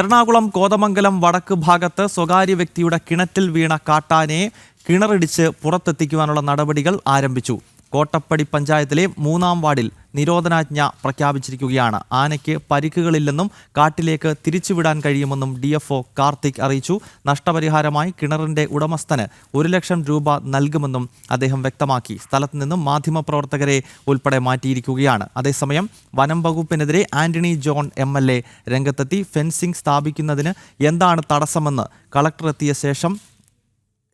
എറണാകുളം കോതമംഗലം വടക്ക് ഭാഗത്ത് സ്വകാര്യ വ്യക്തിയുടെ കിണറ്റിൽ വീണ കാട്ടാനയെ കിണറിടിച്ച് പുറത്തെത്തിക്കുവാനുള്ള നടപടികൾ ആരംഭിച്ചു. കോട്ടപ്പടി പഞ്ചായത്തിലെ മൂന്നാം വാർഡിൽ നിരോധനാജ്ഞ പ്രഖ്യാപിച്ചിരിക്കുകയാണ്. ആനയ്ക്ക് പരിക്കുകളില്ലെന്നും കാട്ടിലേക്ക് തിരിച്ചുവിടാൻ കഴിയുമെന്നും ഡി എഫ് കാർത്തിക് അറിയിച്ചു. നഷ്ടപരിഹാരമായി കിണറിന്റെ ഉടമസ്ഥന് ഒരു ലക്ഷം രൂപ നൽകുമെന്നും അദ്ദേഹം വ്യക്തമാക്കി. സ്ഥലത്ത് നിന്നും മാധ്യമപ്രവർത്തകരെ ഉൾപ്പെടെ മാറ്റിയിരിക്കുകയാണ്. അതേസമയം വനം വകുപ്പിനെതിരെ Antony John M L A രംഗത്തെത്തി ഫെൻസിംഗ് സ്ഥാപിക്കുന്നതിന് എന്താണ് തടസ്സമെന്ന് കളക്ടർ എത്തിയ ശേഷം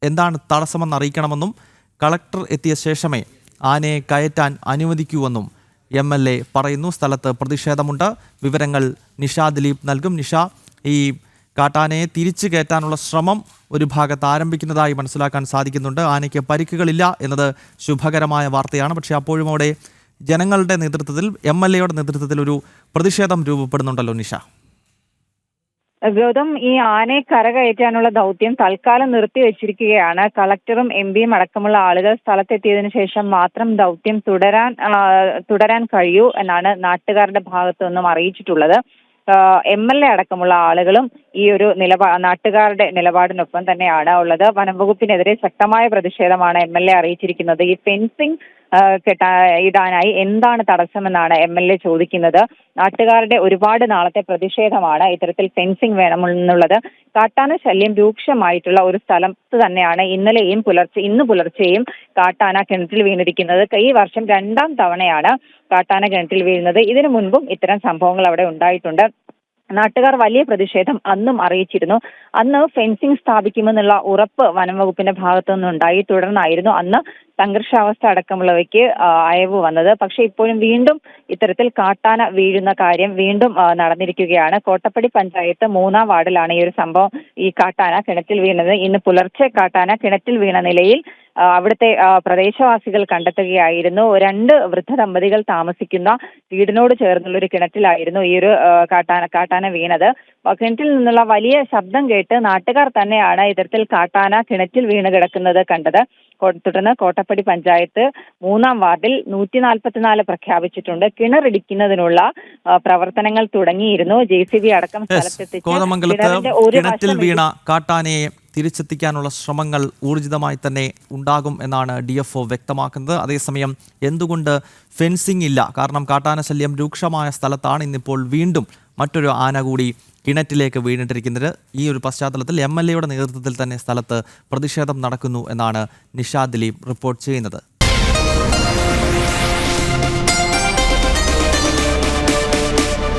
എന്താണ് തടസ്സമെന്ന് അറിയിക്കണമെന്നും കളക്ടർ എത്തിയ ശേഷമേ ആനയെ കയറ്റാൻ അനുവദിക്കൂവെന്നും എം എൽ എ പറയുന്നു. സ്ഥലത്ത് പ്രതിഷേധമുണ്ട്. വിവരങ്ങൾ നിഷ ദിലീപ് നൽകും. നിഷ ഈ കാട്ടാനയെ തിരിച്ചു കയറ്റാനുള്ള ശ്രമം ഒരു ഭാഗത്ത് ആരംഭിക്കുന്നതായി മനസ്സിലാക്കാൻ സാധിക്കുന്നുണ്ട്. ആനയ്ക്ക് പരിക്കുകളില്ല എന്നത് ശുഭകരമായ വാർത്തയാണ്. പക്ഷേ അപ്പോഴും അവിടെ ജനങ്ങളുടെ നേതൃത്വത്തിൽ എം എൽ എയുടെ നേതൃത്വത്തിൽ ഒരു പ്രതിഷേധം രൂപപ്പെടുന്നുണ്ടല്ലോ നിഷ. ഗൗതം ഈ ആനയെ കരകയറ്റാനുള്ള ദൗത്യം തൽക്കാലം നിർത്തിവെച്ചിരിക്കുകയാണ്. കളക്ടറും എം പിയും അടക്കമുള്ള ആളുകൾ സ്ഥലത്തെത്തിയതിനു ശേഷം മാത്രം ദൗത്യം തുടരാൻ തുടരാൻ കഴിയൂ എന്നാണ് നാട്ടുകാരുടെ ഭാഗത്തു നിന്നും അറിയിച്ചിട്ടുള്ളത് എം എൽ എ അടക്കമുള്ള ആളുകളും ഈ ഒരു നിലപാ നാട്ടുകാരുടെ നിലപാടിനൊപ്പം തന്നെയാണ് ഉള്ളത്. വനം വകുപ്പിനെതിരെ ശക്തമായ പ്രതിഷേധമാണ് എം എൽ എ അറിയിച്ചിരിക്കുന്നത്. ഈ ഫെൻസിംഗ് കെട്ടാ ഇടാനായി. എന്താണ് തടസ്സമെന്നാണ് എം എൽ എ ചോദിക്കുന്നത്. നാട്ടുകാരുടെ ഒരുപാട് നാളത്തെ പ്രതിഷേധമാണ് ഇത്തരത്തിൽ ഫെൻസിംഗ് വേണമെന്നുള്ളത്. കാട്ടാന ശല്യം രൂക്ഷമായിട്ടുള്ള ഒരു സ്ഥലത്ത് തന്നെയാണ് ഇന്നലെയും പുലർച്ചെ ഇന്ന് പുലർച്ചെയും കാട്ടാന കിണറ്റിൽ വീണിരിക്കുന്നത്. ഈ വർഷം രണ്ടാം തവണയാണ് കാട്ടാന കിണറ്റിൽ വീഴുന്നത്. ഇതിനു മുൻപും ഇത്തരം സംഭവങ്ങൾ അവിടെ ഉണ്ടായിട്ടുണ്ട്. നാട്ടുകാർ വലിയ പ്രതിഷേധം അന്നും അറിയിച്ചിരുന്നു. അന്ന് ഫെൻസിംഗ് സ്ഥാപിക്കുമെന്നുള്ള ഉറപ്പ് വനം വകുപ്പിന്റെ ഭാഗത്തു നിന്നുണ്ടായി തുടർന്നായിരുന്നു അന്ന് സംഘർഷാവസ്ഥ അടക്കമുള്ളവയ്ക്ക് അയവ് വന്നത്. പക്ഷെ ഇപ്പോഴും വീണ്ടും ഇത്തരത്തിൽ കാട്ടാന വീഴുന്ന കാര്യം വീണ്ടും നടന്നിരിക്കുകയാണ്. കോട്ടപ്പടി പഞ്ചായത്ത് മൂന്നാം വാർഡിലാണ് ഈ ഒരു സംഭവം ഈ കാട്ടാന കിണറ്റിൽ വീണത്. ഇന്ന് പുലർച്ചെ കാട്ടാന കിണറ്റിൽ വീണ നിലയിൽ അവിടുത്തെ പ്രദേശവാസികൾ കണ്ടെത്തുകയായിരുന്നു. രണ്ട് വൃദ്ധ ദമ്പതികൾ താമസിക്കുന്ന വീടിനോട് ചേർന്നുള്ള ഒരു കിണറ്റിലായിരുന്നു ഈ ഒരു കാട്ടാന കാട്ടാന വീണത്. കിണറ്റിൽ നിന്നുള്ള വലിയ ശബ്ദം കേട്ട് നാട്ടുകാർ തന്നെയാണ് ഇത്തരത്തിൽ കാട്ടാന കിണറ്റിൽ വീണ് കിടക്കുന്നത് കണ്ടത്. തുടർന്ന് തുടർന്ന് കോട്ടപ്പടി പഞ്ചായത്ത് മൂന്നാം വാർഡിൽ നൂറ്റി നാൽപ്പത്തിനാല് പ്രഖ്യാപിച്ചിട്ടുണ്ട്. കിണറിടിക്കുന്നതിനുള്ള പ്രവർത്തനങ്ങൾ തുടങ്ങിയിരുന്നു. ജെ സി ബി അടക്കം സ്ഥലത്തെത്തി ഒരു വീണ കാട്ടാനയെ തിരിച്ചെത്തിക്കാനുള്ള ശ്രമങ്ങൾ ഊർജിതമായി തന്നെ ഉണ്ടാകും എന്നാണ് ഡി എഫ് ഒ വ്യക്തമാക്കുന്നത്. അതേസമയം എന്തുകൊണ്ട് ഫെൻസിംഗ് ഇല്ല? കാരണം കാട്ടാന ശല്യം രൂക്ഷമായ സ്ഥലത്താണ് ഇന്നിപ്പോൾ വീണ്ടും മറ്റൊരു ആന കൂടി കിണറ്റിലേക്ക് വീണിട്ടിരിക്കുന്നത് ഈ ഒരു പശ്ചാത്തലത്തിൽ എം എൽ എയുടെ നേതൃത്വത്തിൽ തന്നെ സ്ഥലത്ത് പ്രതിഷേധം നടക്കുന്നു എന്നാണ് നിഷാദ് ദിലീപ് റിപ്പോർട്ട് ചെയ്യുന്നത്.